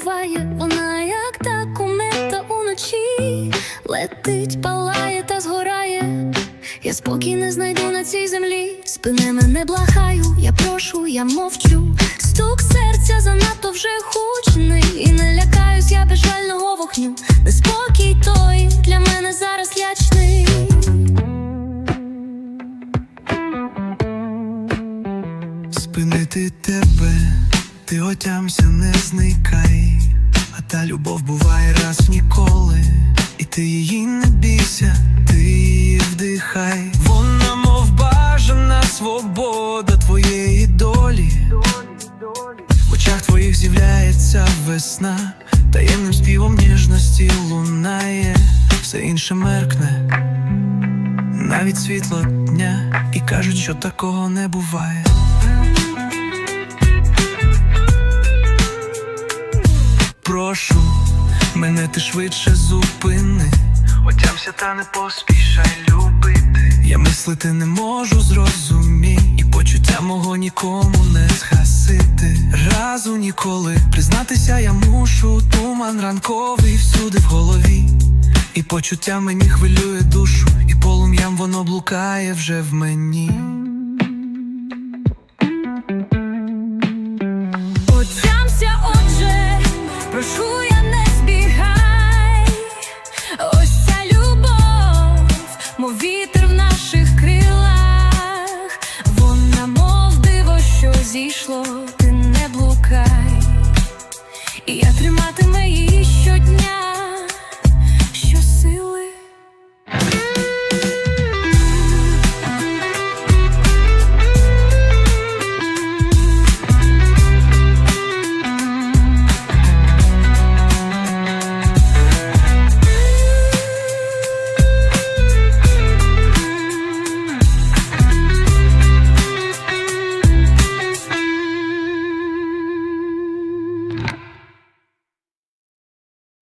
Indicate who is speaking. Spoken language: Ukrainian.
Speaker 1: буває, вона як та комета уночі летить, палає та згорає. Я спокій не знайду на цій землі, спини мене блахаю, я прошу, я мовчу. Стук серця занадто вже гучний І не лякаюсь я безжального вогню. Неспокій той для мене зараз лячний.
Speaker 2: Спинити тебе ти отямся, не зникай. А та любов буває раз ніколи, і ти її не бійся, ти її вдихай. Вона, мов бажана свобода твоєї долі. В очах твоїх з'являється весна, таємним співом ніжності лунає, все інше меркне, навіть світло дня, і кажуть, що такого не буває. Ти швидше зупини. Отямся та не поспішай любити. Я мислити не можу, зрозумій, і почуття мого нікому не згасити. Разу ніколи признатися я мушу. Туман ранковий всюди в голові. І почуття мені хвилює душу, і полум'ям воно блукає вже в мені.
Speaker 1: Отямся, отже, прошу вітер в наших крилах, вона, мов диво, що зійшло, ти не блукай, і я тримаю.